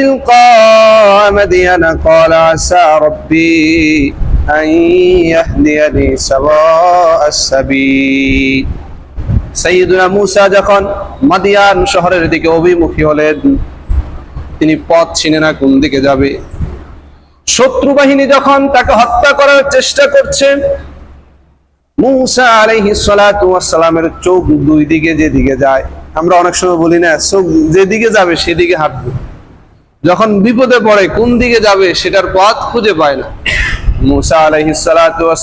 تلقاء مدين قال عسى ربي أن يهديني سواء السبيل সাইয়্যিদুনা মুসা যখন মাদিয়ান শহরের দিকে অভিমুখী হলেন তিনি পথ চিনে না কোন দিকে যাবে শত্রু বাহিনী যখন তাকে হত্যা করার চেষ্টা করছে মুসা আলাইহিস সালাতু ওয়াস সালামের চোখ দুই দিকে যেদিকে যায় আমরা অনেক সময় বলি না চোখ যেদিকে যাবে সেদিকে হাঁটবে যখন বিপদে পড়ে, কোন দিকে যাবে সেটার পথ খুঁজে পায় না। মুসা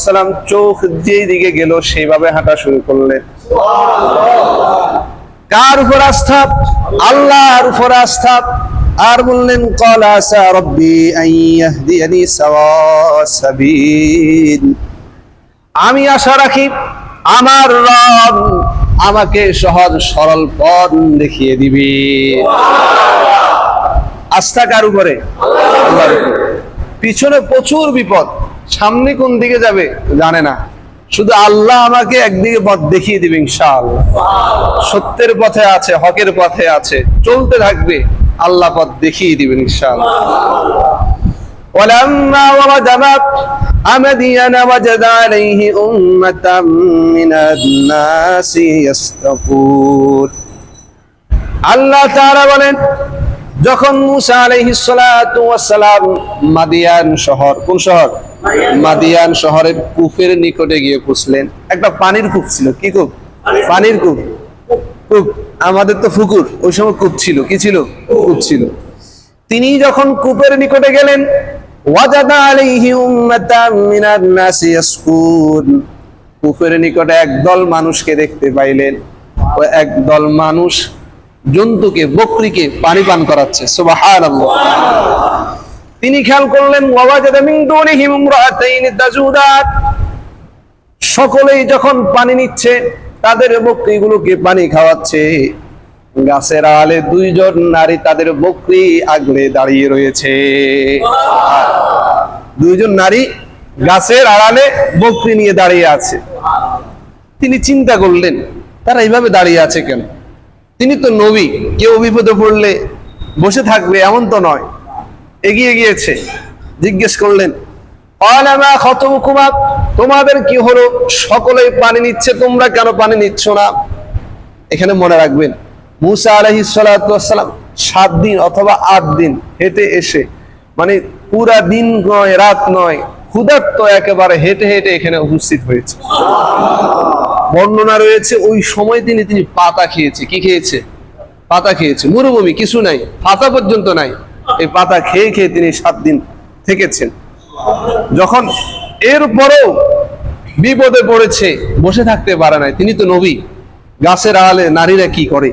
সালাম চোখ যেই দিকে গেল, সেইভাবে হাঁটা শুরু করলেন। কার উপর আস্থা আল্লাহর উপর আস্থা আর বললেন, কলা আসা রব্বি আইয়াহদিয়ানি সাবিল। আমি আশা রাখি, আমার রব আমাকে সহজ সরল পথ দেখিয়ে দিবে। আস্থা কার উপরে আল্লাহর উপরে। পিছনে প্রচুর বিপদ সামনে কোন দিকে যাবে জানে না শুধু আল্লাহ আমাকে একদিকে পথ দেখিয়ে দিবে ইনশাআল্লাহ সত্যের পথে আছে হকের পথে আছে চলতে থাকবে আল্লাহ পথ দেখিয়ে দিবেন ইনশাআল্লাহ ولما ورد مدين وجد عليه أمة من الناس يستقون আল্লাহ তাআলা বলেন যখন মুসা সালাম মাদিয়ান শহর কোন শহর? মাদিয়ান। শহরের কূপের নিকটে গিয়ে পুষলেন। একটা পানির কূপ ছিল। কি কূপ। পানির কূপ। কূপ। আমাদের তো ফুকুর। ওই সময় কূপ ছিল। কি ছিল? কূপ ছিল। তিনি যখন কূপের নিকটে গেলেন ওয়াজাদা আলাইহি উম্মাতাম মিনান নাসি ইয়াসকুন। কূপের নিকটে একদল মানুষকে দেখতে পাইলেন। ও একদল মানুষ জন্তুকে, বকরিকে পানি পান করাচ্ছে তিনি খেয়াল করলেন সকলেই যখন পানি নিচ্ছে, তাদের বকরিগুলোকে পানি খাওয়াচ্ছে। গাছের আড়ালে দুইজন নারী তাদের বকরি আগলে দাঁড়িয়ে রয়েছে। দুইজন নারী গাছের আড়ালে বকরি নিয়ে দাঁড়িয়ে আছে। তিনি চিন্তা করলেন, তারা এইভাবে দাঁড়িয়ে আছে কেন? তিনি তো নবী, কেউ বিপদে পড়লে বসে থাকবে, এমন তো নয়। এগিয়ে গিয়েছে। জিজ্ঞেস করলেন তোমাদের কি হলো? সকলেই পানি নিচ্ছে, তোমরা কেন পানি নিচ্ছ না? এখানে মনে রাখবেন, মুসা আলহি সালাম সাত দিন অথবা আট দিন হেঁটে এসে মানে পুরা দিন নয়, রাত নয়, ক্ষুধার্ত একেবারে হেঁটে হেঁটে এখানে উপস্থিত হয়েছে। বর্ণনা রয়েছে, ওই সময় তিনি তিনি পাতা খেয়েছে। কি খেয়েছে? পাতা খেয়েছে। মরুভূমি, কিছু নাই। পাতা পর্যন্ত নাই। এই পাতা খেয়ে খেয়ে তিনি সাত দিন থেকেছেন। যখন এরপরেও বিপদে পড়েছে, বসে থাকতে পারে নাই। তিনি তো নবী। গাছের আড়ালে নারীরা কি করে?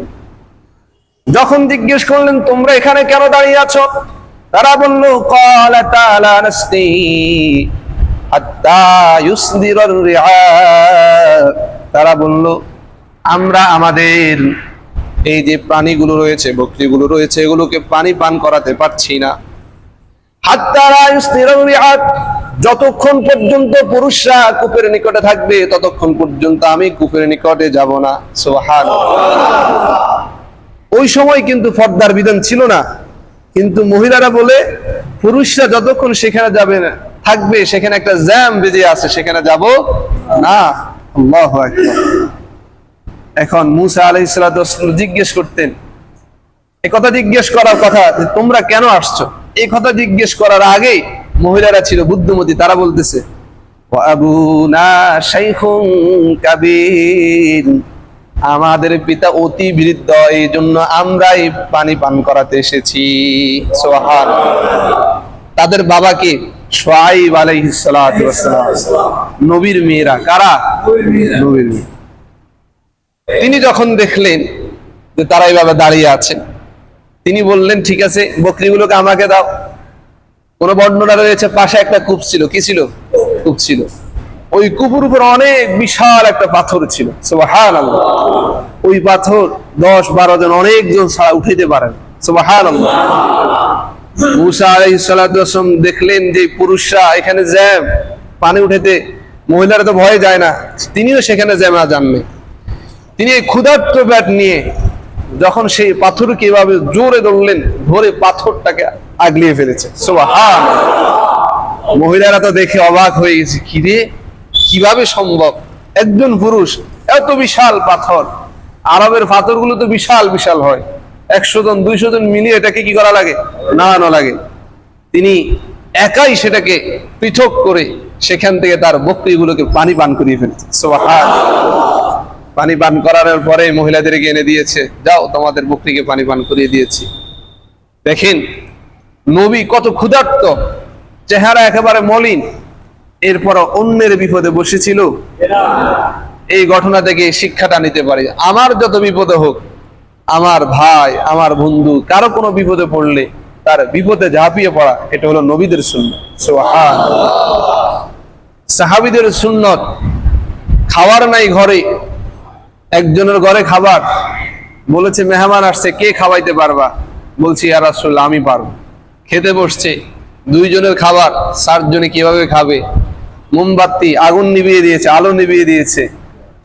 যখন জিজ্ঞেস করলেন, তোমরা এখানে কেন দাঁড়িয়ে আছো? তারা বলল কলা তারা বলল, আমরা আমাদের এই যে প্রাণীগুলো রয়েছে, বকরিগুলো রয়েছে, এগুলোকে পানি পান করাতে পারছি না। রিআত যতক্ষণ পর্যন্ত পুরুষরা কূপের নিকটে থাকবে, ততক্ষণ পর্যন্ত আমি কূপের নিকটে যাব না। সুবহান ওই সময় কিন্তু পর্দার বিধান ছিল না। কিন্তু মহিলারা বলে, পুরুষরা যতক্ষণ সেখানে যাবে না থাকবে, সেখানে একটা জ্যাম বেজে আছে, সেখানে যাব না। আল্লাহু এখন মুসা আলাইহিস সালাতু ওয়াস সালাম জিজ্ঞেস করতেন এই কথা জিজ্ঞেস করার কথা তোমরা কেন আসছো? এই কথা জিজ্ঞেস করার আগেই মহিলারা ছিল বুদ্ধমতী, তারা বলতেছে আমাদের পিতা অতি বৃদ্ধ এই জন্য আমরাই পানি পান করাতে এসেছি। তাদের বাবাকে সোয়াইব নবীর মেয়েরা, কারা? নবীর তিনি যখন দেখলেন যে তারা এইভাবে দাঁড়িয়ে আছেন, তিনি বললেন, ঠিক আছে, বকরিগুলোকে আমাকে দাও। কোন বর্ণনা রয়েছে? পাশে একটা কূপ ছিল। কি ছিল? কূপ ছিল। ওই কূপের উপর অনেক বিশাল একটা পাথর ছিল। সুবহানাল্লাহ। ওই পাথর দশ বারো জন অনেকজন ছাড়া উঠাইতে পারেন সুবহানাল্লাহ। মুসা আলাইহিস সালাতু ওয়াস সালাম দেখলেন যে পুরুষরা এখানে জ্যাম, পানি উঠেতে মহিলারা তো ভয়ে যায় না, তিনিও সেখানে জ্যামা জানবে তিনি এই ক্ষুধার্ত ব্যাট নিয়ে যখন সেই পাথরকে এভাবে জোরে ধরলেন, ধরে পাথরটাকে আগলিয়ে ফেলেছে। মহিলারা তো দেখে অবাক হয়ে গেছে কিরে কীভাবে সম্ভব? একজন পুরুষ, এত বিশাল পাথর। আরবের পাথরগুলো তো বিশাল বিশাল হয়। একশো জন, দুইশো জন মিলিয়ে এটাকে কি করা লাগে? নাড়ানো লাগে। তিনি একাই সেটাকে পৃথক করে সেখান থেকে তার বকরিগুলোকে পানি পান করিয়ে ফেলেছে। পানি পান করানোর পরে মহিলাদেরকে এনে দিয়েছে, যাও, তোমাদের বকরিকে পানি পান করিয়ে দিয়েছি। দেখেন, নবী কত ক্ষুধার্ত, চেহারা একেবারে মলিন। এরপর অন্যের বিপদে বসেছিল। এই ঘটনা থেকে শিক্ষাটা নিতে পারি। আমার যত বিপদে হোক আমার ভাই, আমার বন্ধু, কারও কোনো বিপদে পড়লে তার বিপদে ঝাঁপিয়ে পড়া, এটা হলো নবীদের সোহান সাহাবিদের সুন্নত, খাওয়ার নাই ঘরে, একজনের ঘরে খাবার। বলেছে, মেহমান আসছে, কে খাওয়াইতে পারবা? বলছি আর রাসূলুল্লাহ, আমি পারব। খেতে বসছে, দুইজনের খাবার, চারজনে কীভাবে খাবে? মোমবাতি আগুন নিভিয়ে দিয়েছে, আলো নিভিয়ে দিয়েছে।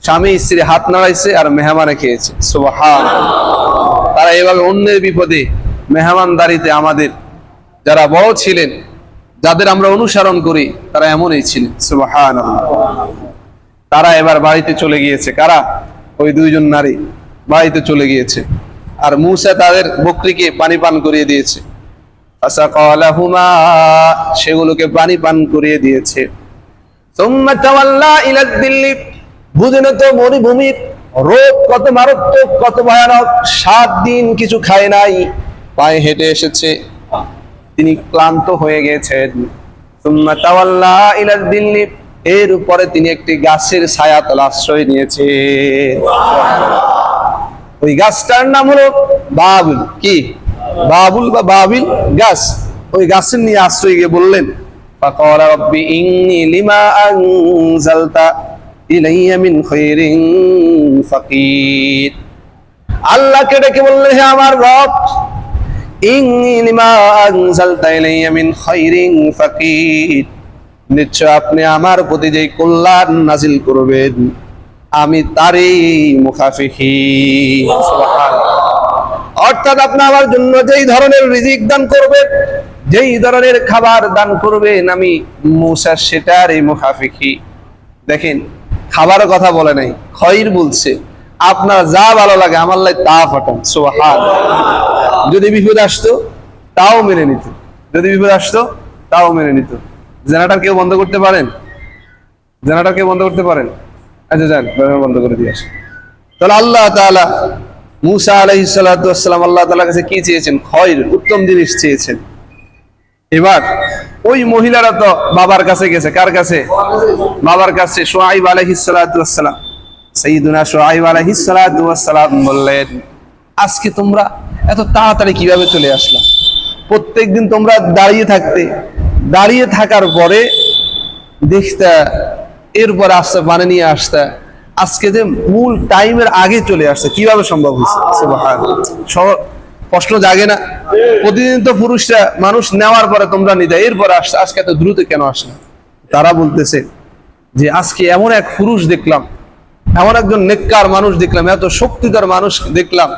স্বামী স্ত্রী হাত নাড়াইছে আর মেহমানে খেয়েছে। সুবহান তারা এভাবে অন্যের বিপদে মেহমানদারিতে আমাদের যারা বড় ছিলেন, যাদের আমরা অনুসরণ করি, তারা এমনই ছিলেন। সুবহান তারা এবার বাড়িতে চলে গিয়েছে। কারা? ওই দুইজন নারী বাড়িতে চলে গিয়েছে। আর মুসা তাদের বকরিকে পানি পান করিয়ে দিয়েছে। ফাসাকালাহুমা, সেগুলোকে পানি পান করিয়ে দিয়েছে। ইলা দিল্লি। বুঝেন তো মরুভূমির রোগ, কত মারাত্মক, কত ভয়ানক, সাত দিন কিছু খায় নাই। পায়ে হেঁটে এসেছে। তিনি ক্লান্ত হয়ে গেছেন। এর উপরে তিনি একটি গাছের ছায়াতল আশ্রয় নিয়েছে। ওই গাছটার নাম হলো বাবুল। কি? বাবুল বা বাবিল গাছ? ওই গাছের নিয়ে আশ্রয় গিয়ে বললেন আল্লাহকে ডেকে বললেন, হে আমার রব নিশ্চয় আপনি আমার প্রতি যে কল্যাণ নাজিল করবেন, আমি তারই মুখাফিখি অর্থাৎ আপনি আমার জন্য যেই ধরনের রিজিক দান করবেন, যেই ধরনের খাবার দান করবেন, আমি মুসা সেটারই মুখাফিখি দেখেন খাবারের কথা বলে নাই খয়র বলছে, আপনার যা ভালো লাগে আমার লাই তা ফাটান সোহান যদি বিপদ আসতো, তাও মেনে নিত। যদি বিপদ আসতো, তাও মেনে নিত। জেনারেটর কেউ বন্ধ করতে পারেন? জেনারেটর কেউ বন্ধ করতে পারেন? আচ্ছা যান বন্ধ করে দিয়ে আসেন তাহলে আল্লাহ তাআলা মুসা আলাইহিস সালাতু ওয়াসসালাম আল্লাহ তাআলার কাছে কি চেয়েছেন? খয়র উত্তম জিনিস চেয়েছেন। এবার ওই মহিলারা তো বাবার কাছে গেছে, কার কাছে? বাবার কাছে, সোহাইব ওয়াসসালাম সাইয়্যিদুনা সোহাইব ওয়াসসালাম বললেন, আজকে তোমরা এত তাড়াতাড়ি কীভাবে চলে আসলা? প্রত্যেকদিন তোমরা দাঁড়িয়ে থাকতে, দাঁড়িয়ে থাকার পরে দেখতে, এরপর আসতে পানি নিয়ে আসতে, আজকে যে মূল টাইমের আগে চলে আসছে কীভাবে সম্ভব হয়েছে? প্রশ্ন জাগে না। প্রতিদিন তো পুরুষরা মানুষ নেওয়ার পরে তোমরা নিতে এরপর আসছে আজকে এত দ্রুত কেন আসলে? তারা বলতেছে যে, আজকে এমন এক পুরুষ দেখলাম, এমন একজন নেককার মানুষ দেখলাম, এত শক্তিধর মানুষ দেখলাম,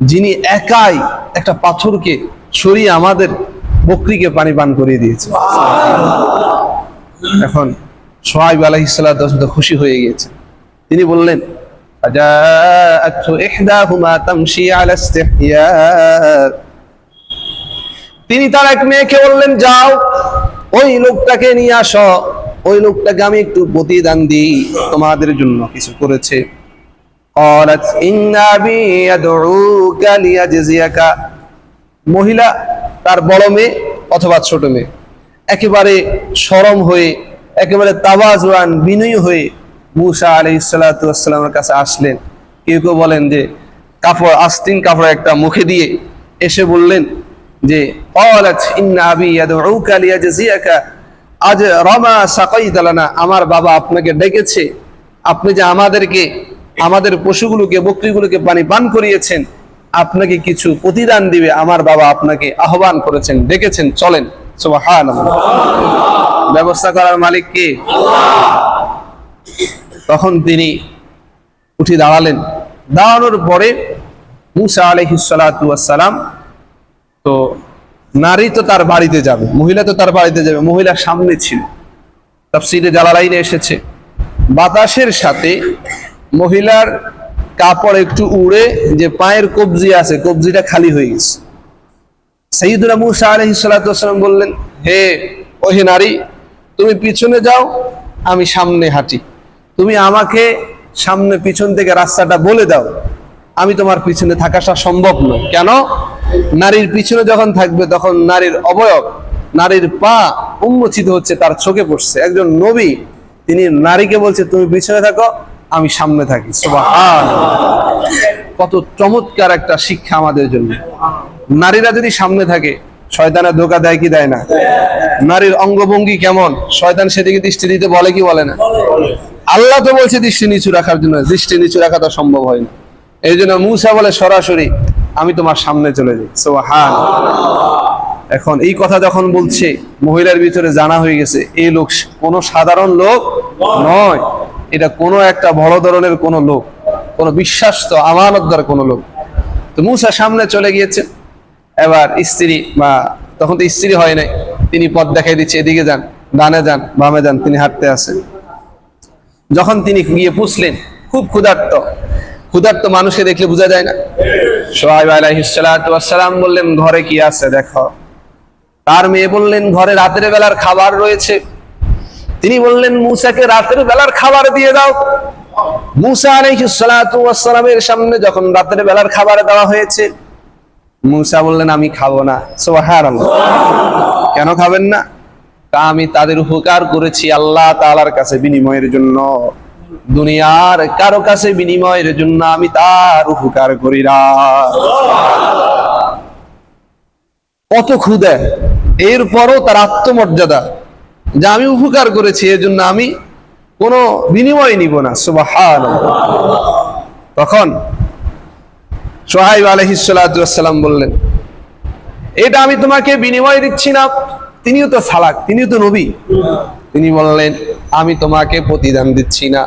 যিনি একাই একটা পাথরকে সরিয়ে আমাদের বকরিকে পানি পান করিয়ে দিয়েছে। এখন সোহাইব তো খুশি হয়ে গিয়েছে। তিনি বললেন فجاءته إحداهما تمشي على استحياء তিনি তার এক মেয়েকে বললেন যাও ওই লোকটাকে নিয়ে আসো ওই লোকটাকে আমি একটু প্রতিদান দিই তোমাদের জন্য কিছু করেছে قالت إن أبي يدعوك ليجزيك মহিলা তার বড় মেয়ে অথবা ছোট মেয়ে একেবারে সরম হয়ে একেবারে তাবাজওয়ান বিনয়ী হয়ে মুসা আলি সাল্লাতামের কাছে আসলেন। কেউ কেউ বলেন যে কাপড় আস্তিন কাপড় একটা মুখে দিয়ে এসে বললেন যে আজ রমা সাকাই দালানা আমার বাবা আপনাকে ডেকেছে। আপনি যে আমাদেরকে, আমাদের পশুগুলোকে, বকরিগুলোকে পানি পান করিয়েছেন, আপনাকে কিছু প্রতিদান দিবে, আমার বাবা আপনাকে আহ্বান করেছেন, ডেকেছেন, চলেন। ব্যবস্থা করার মালিক কে? আল্লাহ তখন তিনি উঠে দাঁড়ালেন। দাঁড়ানোর পরে মুসা আলহিসালাম তো নারী তো তার বাড়িতে যাবে, মহিলা তো তার বাড়িতে যাবে, মহিলা সামনে ছিল। তাফসিরে জালালাইনে এসেছে। বাতাসের সাথে মহিলার কাপড় একটু উড়ে যে পায়ের কবজি আছে, কবজিটা খালি হয়ে গেছে। সঈদুল্লাহ মুসা আলহিসাল্লাম বললেন, হে ও হে নারী, তুমি পিছনে যাও, আমি সামনে হাঁটি। তুমি আমাকে সামনে পিছন থেকে রাস্তাটা বলে দাও। আমি তোমার পিছনে থাকাটা সম্ভব নয়। কেন? নারীর পিছনে যখন থাকবে, তখন নারীর অবয়ব, নারীর পা উন্মোচিত হচ্ছে, তার চোখে পড়ছে। একজন নবী, তিনি নারীকে বলছে, তুমি পিছনে থাকো, আমি সামনে থাকি। কত চমৎকার একটা শিক্ষা আমাদের জন্য। নারীরা যদি সামনে থাকে শয়তানের ধোকা দেয় কি দেয় না? নারীর অঙ্গভঙ্গি কেমন? শয়তান সেদিকে দৃষ্টি দিতে বলে কি বলে না? আল্লাহ তো বলছে দৃষ্টি নিচু রাখার জন্য, দৃষ্টি নিচু রাখা তো সম্ভব হয় না। এই জন্য মুসা বলে, সরাসরি আমি তোমার সামনে চলে যাই। সোহান এখন এই কথা যখন বলছে, মহিলার ভিতরে জানা হয়ে গেছে, এই লোক কোনো সাধারণ লোক নয়। এটা কোনো একটা বড় ধরনের কোনো লোক, কোনো বিশ্বাস তো আমানতদার কোনো লোক। তো মুসা সামনে চলে গিয়েছে। এবার স্ত্রী বা তখন তো স্ত্রী হয় নাই, তিনি পথ দেখাই দিচ্ছে, এদিকে যান, ডানে যান, বামে যান, তিনি হাঁটতে আসেন। যখন তিনি গিয়ে পুষলেন, খুব ক্ষুধার্ত। ক্ষুধার্ত মানুষকে দেখলে বোঝা যায় না। সোহাইব আলাইহিসালাম বললেন, ঘরে কি আছে দেখো। তার মেয়ে বললেন, ঘরে রাতের বেলার খাবার রয়েছে। তিনি বললেন, মুসাকে রাতের বেলার খাবার দিয়ে দাও। মুসা আলাইহিসালামের সামনে যখন রাতের বেলার খাবার দেওয়া হয়েছে, মুসা বললেন, আমি খাব না। সোহার কেন খাবেন না? তা আমি তাদের উপকার করেছি আল্লাহ তাআলার কাছে বিনিময়ের জন্য। দুনিয়ার কারও কাছে বিনিময়ের জন্য আমি তার উপকার করি না। কত ক্ষুদে। এরপরও তার আত্মমর্যাদা। যে আমি উপকার করেছি এর জন্য আমি কোনো বিনিময় নিব না। সুবাহান তখন সোহাইব আলহিসাল্লাম বললেন, এটা আমি তোমাকে বিনিময় দিচ্ছি না। তিনিও তো সালাক, তিনিও তো নবী। তিনি বললেন, আমি তোমাকে প্রতিদান দিচ্ছি না।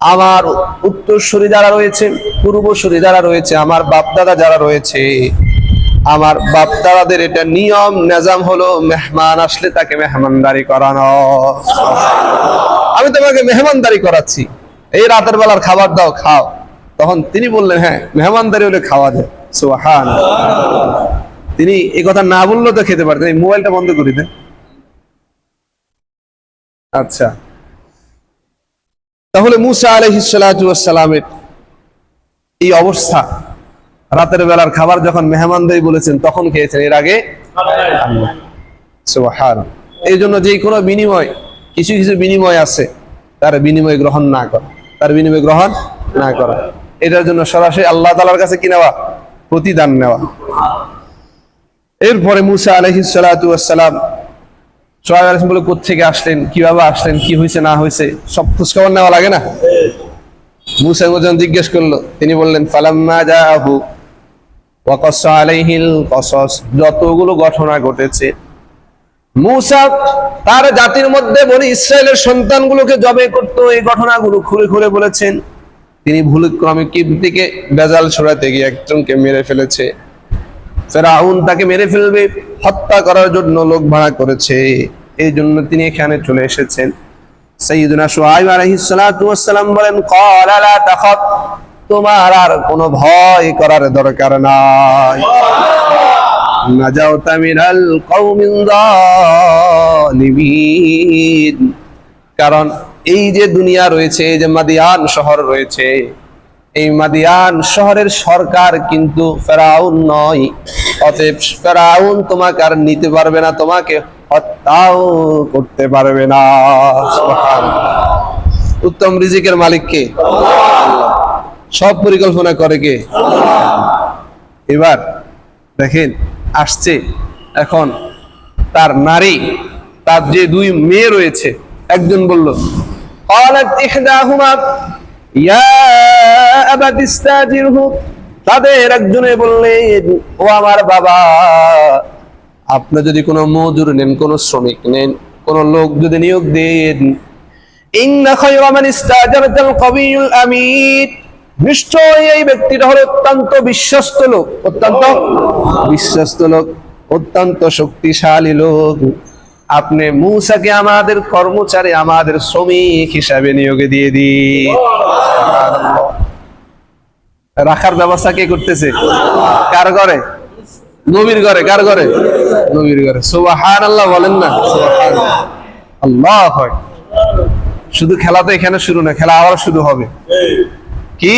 আমার উত্তরসূরি যারা রয়েছে, পূর্বসূরি যারা রয়েছে, আমার বাপদাদা যারা রয়েছে, আমার বাপদাদাদের এটা নিয়ম, নেজাম হলো মেহমান আসলে তাকে মেহমানদারি করানো। আমি তোমাকে মেহমানদারি করাচ্ছি। এই রাতের বেলার খাবার দাও, খাও। তখন তিনি বললেন হ্যাঁ মেহমানদারি হলে খাওয়া যায়। সুহান তিনি এই কথা না বললেও তো খেতে পারতেন। মোবাইলটা বন্ধ করে দেন। আচ্ছা। তাহলে মুসা আলহিসালামের এই অবস্থা, রাতের বেলার খাবার যখন মেহমানদারি বলেছেন, তখন খেয়েছেন। এর আগে এই জন্য যে কোনো বিনিময়, কিছু কিছু বিনিময় আছে, তার বিনিময় গ্রহণ না করা, তার বিনিময় গ্রহণ না করা। এটার জন্য সরাসরি আল্লাহ তালার কাছে কি নেওয়া? প্রতিদান নেওয়া। এরপরে মুসা সোহাগ আলহিম বলে কোথেকে আসলেন? কীভাবে আসলেন? কি হয়েছে, না হয়েছে? সব খোঁজখবর নেওয়া লাগে না? মুসা যখন জিজ্ঞেস করল, তিনি বললেন, ফালাম্মা ওয়াকাস আলাইহিল কসস। যতগুলো ঘটনা ঘটেছে, মুসা তার জাতির মধ্যে বনি ইসরায়েলের সন্তানগুলোকে জবে করত। এই ঘটনাগুলো খুলে খুলে বলেছেন। তিনি ভুল ক্রমে কিবতিকে বেজাল ছড়াতে গিয়ে একজনকে মেরে ফেলেছে। ফেরাউন তাকে মেরে ফেলবে, হত্যা করার জন্য লোক ভাড়া করেছে। এই জন্য তিনি এখানে চলে এসেছেন। সৈয়দনা সুহাইব সালাম বলেন, ক্বালা লা তাখাফ, তোমার আর কোনো ভয় করার দরকার নাই। কওমিন যালিমিন। কারণ এই যে দুনিয়া রয়েছে, এই যে মাদিয়ান শহর রয়েছে এই মাদিয়ান শহরের সরকার কিন্তু ফেরাউন নয় অতএব ফেরাউন তোমাকে আর নিতে পারবে না তোমাকে হত্যাও করতে পারবে না সুবহানাল্লাহ। উত্তম রিজিকের মালিক কে সব পরিকল্পনা করে কে এবার দেখেন আসছে এখন তার নারী তার যে দুই মেয়ে রয়েছে একজন বলল قالت إحداهما يا أبت استاجره তাদের একজনে বললেন, ও আমার বাবা, আপনি যদি কোনো মজুর নেন, কোনো শ্রমিক নেন, কোনো লোক যদি নিয়োগ দেন নিশ্চয়ই এই ব্যক্তিটা হলো অত্যন্ত বিশ্বস্ত লোক, অত্যন্ত বিশ্বস্ত লোক, অত্যন্ত শক্তিশালী লোক। আপনি মূসাকে আমাদের কর্মচারী, আমাদের শ্রমিক হিসাবে নিয়োগে দিয়ে দিন। রাখার ব্যবস্থা কে করতেছে? কার ঘরে? নবীর ঘরে, কার ঘরে? নবীর ঘরে। সুবাহান আল্লাহ বলেন না? আল্লাহ হয় শুধু খেলা তো এখানে শুরু না, খেলা আবার শুরু হবে। কি?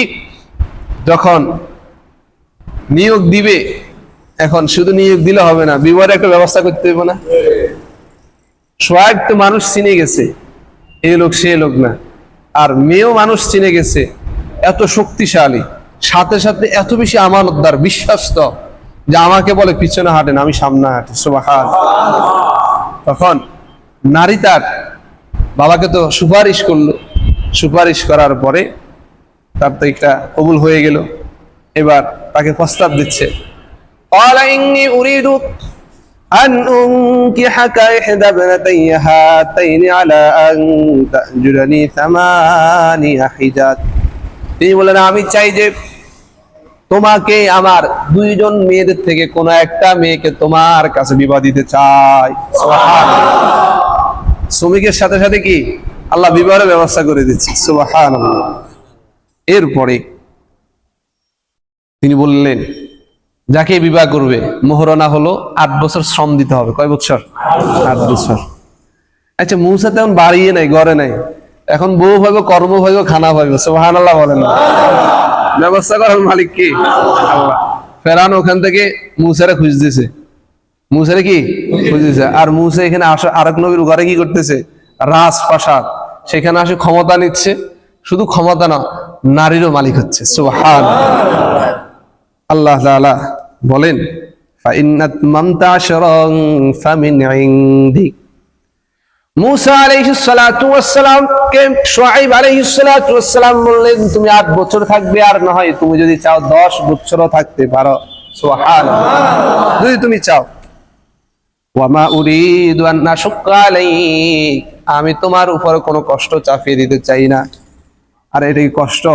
যখন নিয়োগ দিবে, এখন শুধু নিয়োগ দিলে হবে না, বিবাহের একটা ব্যবস্থা করতে হবে না? সোয়াইব তো মানুষ চিনে গেছে, এ লোক সে লোক না। আর মেয়েও মানুষ চিনে গেছে, এত শক্তিশালী। সাথে সাথে এত বেশি আমানতদার, বিশ্বাস্ত, যে আমাকে বলে, পিছনে হাঁটেন, আমি সামনে হাঁটি। সোবাহাত তখন নারী তার বাবাকে তো সুপারিশ করল। সুপারিশ করার পরে তার তো একটা কবুল হয়ে গেল। এবার তাকে প্রস্তাব দিচ্ছে। أن أنكحك إحدى ابنتي هاتين على أن تأجرني ثمانية حجات তিনি বলেন আমি চাই যে তোমাকে আমার দুইজন মেয়েদের থেকে কোন একটা মেয়েকে তোমার কাছে বিবাহ দিতে চাই সুবহানাল্লাহ। শ্রমিকের সাথে সাথে কি আল্লাহ বিবাহের ব্যবস্থা করে দিচ্ছি সুবাহান এরপরে তিনি বললেন যাকে বিবাহ করবে মোহরনা হলো আট বছর শ্রম দিতে হবে। কয় বছর? আট বছর। আচ্ছা মূসা তেমন বাড়িয়ে নাই, ঘরে নাই। এখন বউ ভাইব, কর্ম ভাইব, খানা ভাইব সোহান আল্লাহ বলেন না। ব্যবস্থা করার মালিক কি? আল্লাহ। ফেরান ওখান থেকে মুসারে খুঁজতেছে মুসারে কি? খুঁজতেছে আর মুসা এখানে আসে, আরেক নবীর ঘরে কি করতেছে? রাজপ্রাসাদ। সেখানে আসে ক্ষমতা নিচ্ছে। শুধু ক্ষমতা না, নারীরও মালিক হচ্ছে। সুবহান আল্লাহ তাআলা বলেন বললেন, তুমি আট বছর থাকবে আর না হয় তুমি যদি চাও দশ বছরও থাকতে পারো। যদি তুমি চাও। ওয়ামা উরিদু আমি তোমার উপর কোনো কষ্ট চাপিয়ে দিতে চাই না। আর, এটা কি কষ্ট?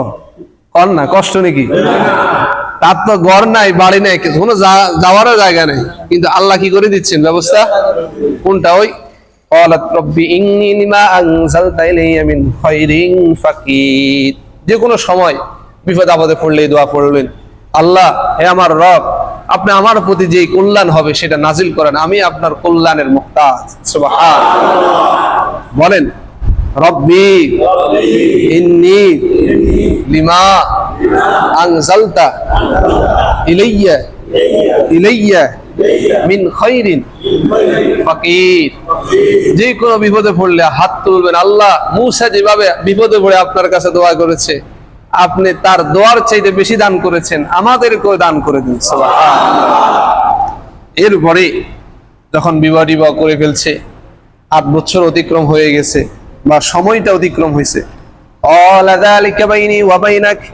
কর না, কষ্ট নাকি? তার তো ঘর নাই, বাড়ি নাই কোনো যাওয়ারও জায়গা নেই। কিন্তু আল্লাহ কি করে দিচ্ছেন ব্যবস্থা? কোনটা ওই? যে কোনো সময় বিপদ আপদে পড়লে দোয়া পড়লেন। আল্লাহ, হে আমার রব, আপনি আমার প্রতি যে কল্যাণ হবে সেটা নাজিল করেন। আমি আপনার কল্যাণের মুক্তাজ। বলেন, রব্বি ইন্নি লিমা আনজালতা ইলাইয়া ইলাইয়া মিন খাইরিন ফাকির যে কোনো বিপদে পড়লে হাত তুলবেন আল্লাহ। মুসা যেভাবে বিপদে পড়ে আপনার কাছে দোয়া করেছে, আপনি তার দোয়ার চাইতে বেশি দান করেছেন, আমাদেরকেও দান করে দিন। এরপরে যখন বিবাহ টিবাহ করে ফেলছে, আট বছর অতিক্রম হয়ে গেছে বা সময়টা অতিক্রম হয়েছে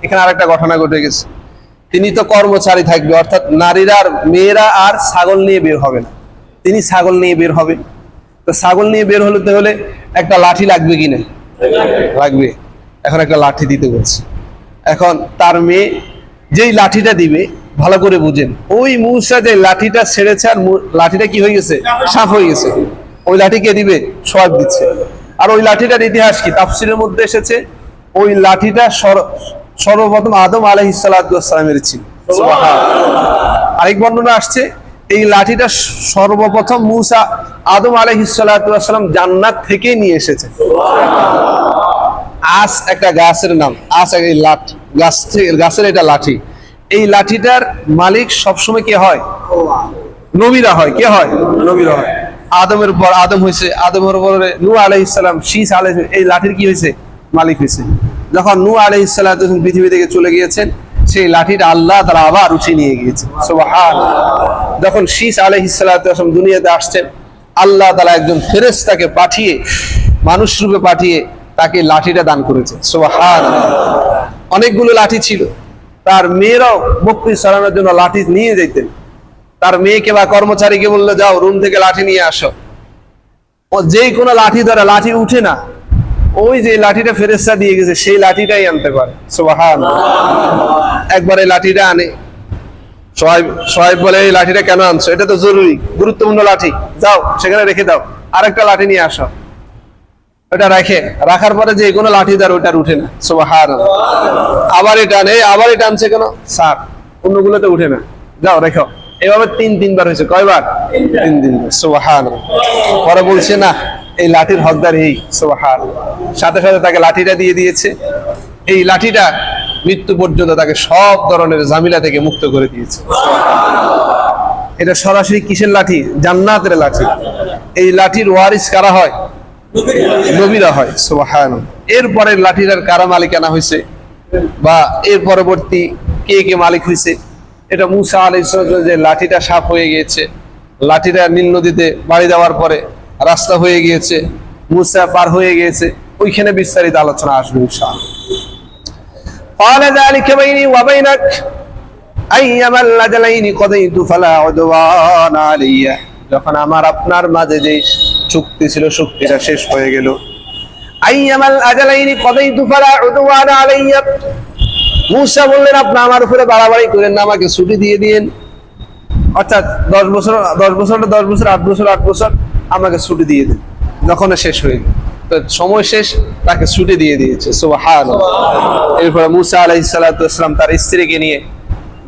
এখানে আরেকটা ঘটনা ঘটে গেছে। তিনি তো কর্মচারী থাকবে, অর্থাৎ নারীরা আর মেয়েরা আর ছাগল নিয়ে বের হবে না। তিনি ছাগল নিয়ে বের হবে। তো ছাগল নিয়ে বের হতে হলে একটা লাঠি লাগবে কিনা? লাগবে। এখন একটা লাঠি দিতে বলছে। এখন তার মেয়ে যেই লাঠিটা দিবে, ভালো করে বুঝেন। ওই মূসা যে লাঠিটা ছেড়েছে আর লাঠিটা কি হয়ে গেছে? সাফ হয়ে গেছে। ওই লাঠি কে দিবে? সোয়াব দিচ্ছে। আর ওই লাঠিটার ইতিহাস কি? তাফসিরের মধ্যে এসেছে ওই লাঠিটা সর্বপ্রথম আদম আলহিসালামের ছিল। আরেক বর্ণনা আসছে এই লাঠিটা সর্বপ্রথম মুসা আদম আলহিসাল্লাম জান্নাত থেকে নিয়ে এসেছে। আস একটা গাছের নাম আস এই লাঠ গাছ গাছের এটা লাঠি। এই লাঠিটার মালিক সবসময় কে হয়? নবীরা হয় কে হয়? নবীরা হয়। আদমের পর আদম হয়েছে আদমের পরে নু আলাইহিসসালাম শীষ আলাইহ এই লাঠির কি হয়েছে? মালিক হয়েছে। যখন নু আলাইহিসসালাম যখন পৃথিবী থেকে চলে গিয়েছেন সেই লাঠিটা আল্লাহ তারা আবার উঠিয়ে নিয়ে গিয়েছে। যখন শীষ আলাইহিসসালাম দুনিয়াতে আসছেন আল্লাহ তালা একজন ফেরেশতাকে পাঠিয়ে, মানুষ রূপে পাঠিয়ে তাকে লাঠিটা দান করেছে। সুবহান অনেকগুলো লাঠি ছিল। তার মেয়েরাও বকরি সরানোর জন্য লাঠি নিয়ে যেতেন তার মেয়েকে বা কর্মচারীকে বলল, যাও, রুম থেকে লাঠি নিয়ে আসো। ও কোনো লাঠি ধরে, লাঠি উঠে না। ওই যে লাঠিটা ফেরেস্তা দিয়ে গেছে, সেই লাঠিটাই আনতে পারে। সুবাহান একবার এই লাঠিটা আনে। সোহাইব বলে, এই লাঠিটা কেন আনছো? এটা তো জরুরি, গুরুত্বপূর্ণ লাঠি। যাও, সেখানে রেখে দাও। আরেকটা লাঠি নিয়ে আসো। ওটা রাখে। রাখার পরে যে কোনো লাঠি দ্বার ওটার উঠে না। সুবাহান আবার এটা আনে। আবার এটা আনছে কেন? স্যার, অন্যগুলোতে উঠে না। যাও, রেখো। এভাবে তিন, তিনবার হয়েছে। কয়বার? তিন দিন সুবাহান পরে বলছে, না এই লাঠির হকদার এই, সুবাহান। সাথে সাথে তাকে লাঠিটা দিয়ে দিয়েছে। এই লাঠিটা মৃত্যু পর্যন্ত তাকে সব ধরনের জামিলা থেকে মুক্ত করে দিয়েছে। এটা সরাসরি কিসের লাঠি? জান্নাতের লাঠি। এই লাঠির ওয়ারিস কারা হয়? নবীরা হয়, সুবাহান। এরপরে লাঠিটার কারা মালিকানা হয়েছে? বা এর পরবর্তী কে কে মালিক হয়েছে? এটা মুসা আলাই যে লাঠিটা সাপ হয়ে গিয়েছে, লাঠিটা নীল নদীতে বাড়ি দেওয়ার পরে রাস্তা হয়ে গিয়েছে মুসা পার হয়ে গিয়েছে ওইখানে বিস্তারিত আলোচনা আসবে ইনশাআল্লাহ قال ذلك بيني وبينك أيما الأجلين قضيت فلا عدوان علي যখন আমার আপনার মাঝে যে চুক্তি ছিল চুক্তিটা শেষ হয়ে গেল আইয়ামাল আজালাইনি কদাইতু ফালা উদওয়ান আলাইয়া মূসা বললেন আপনি আমার উপরে বাড়াবাড়ি করেন না আমাকে ছুটি দিয়ে দিয়েন অর্থাৎ দশ বছর দশ বছর দশ বছর আট বছর আট বছর আমাকে ছুটি দিয়ে দিন যখন শেষ হয়ে গেল। সময় শেষ, তাকে ছুটি দিয়ে দিয়েছে। এরপরে মুসা আলাইহিস সালাম তার স্ত্রীকে নিয়ে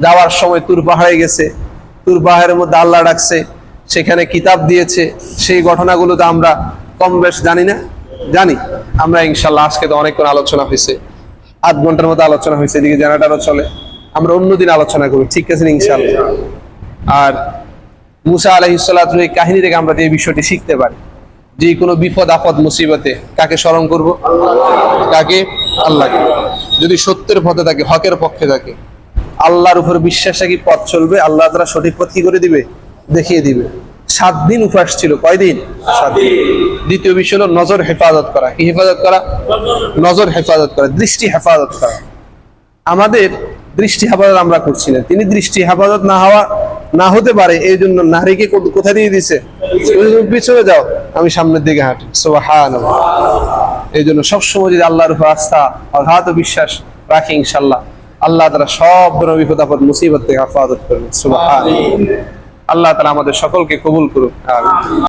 যাওয়ার সময় তুর পাহাড়ে গেছে। তুর পাহাড়ের মধ্যে আল্লাহ ডাকছে, সেখানে কিতাব দিয়েছে। সেই ঘটনাগুলো তো আমরা কম বেশ জানি না? জানি। আমরা ইনশাল্লাহ আজকে তো অনেকক্ষণ আলোচনা হয়েছে। আধ ঘণ্টার মতো আলোচনা হয়েছে, এদিকে জেনারেটারও চলে। আমরা অন্যদিন আলোচনা করি। ঠিক আছে ইনশাল্লাহ আর মুসা আলহিসাল্লাহ এই কাহিনী থেকে আমরা এই বিষয়টি শিখতে পারি, যে কোনো বিপদ, আপদ, মুসিবতে কাকে স্মরণ করব? কাকে? আল্লাহকে। যদি সত্যের পথে থাকে, হকের পক্ষে থাকে, আল্লাহর উপর বিশ্বাস কি পথ চলবে, আল্লাহ তারা সঠিক পথ কি করে দিবে? দেখিয়ে দিবে। সাত দিন উপবাস ছিল কয়দিন সাত দিন। দ্বিতীয় বিষয় হলো নজর, হেফাজত করা। কি হেফাজত করা? নজর, হেফাজত করা। দৃষ্টি, হেফাজত করা। আমাদের দৃষ্টি হেফাজত আমরা করছি না। তিনি দৃষ্টি হেফাজত না হওয়া না হতে পারে, এই জন্য নারীকে কোথায় দিয়ে দিছে? পিছনে যাও, আমি সামনের দিকে হাঁটি। এই জন্য সবসময় যদি আল্লাহর আস্থা অঘাত বিশ্বাস রাখি ইনশাল্লাহ আল্লাহ তারা সব ধরনের বিপদ আপদ, মুসিবত থেকে হেফাজত করবেন সুবাহ আল্লাহ তালা আমাদের সকলকে কবুল করুক।